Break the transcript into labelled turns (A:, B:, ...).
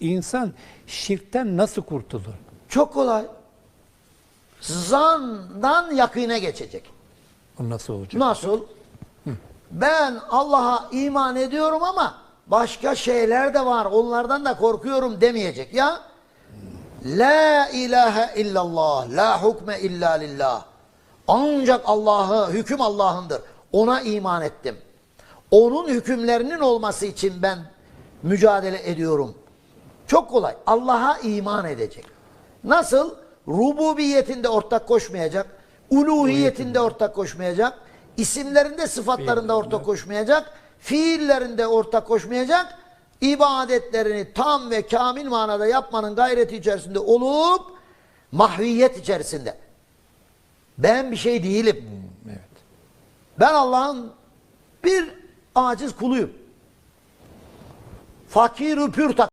A: insan şirkten nasıl kurtulur?
B: Çok kolay. Zandan yakine geçecek.
A: O nasıl olacak?
B: Nasıl? Ben Allah'a iman ediyorum ama başka şeyler de var. Onlardan da korkuyorum demeyecek ya. La ilahe illallah, la hukme illa lillah. Ancak Allah'ı, hüküm Allah'ındır. Ona iman ettim. Onun hükümlerinin olması için ben mücadele ediyorum. Çok kolay. Allah'a iman edecek. Nasıl? Rububiyetinde ortak koşmayacak. Uluhiyetinde ortak koşmayacak. isimlerinde, sıfatlarında ortak koşmayacak. Fiillerinde ortak koşmayacak. ibadetlerini tam ve kamil manada yapmanın gayreti içerisinde olup mahviyet içerisinde. Ben bir şey değilim.
A: Evet.
B: Ben Allah'ın bir aciz kuluyum. Fakir pür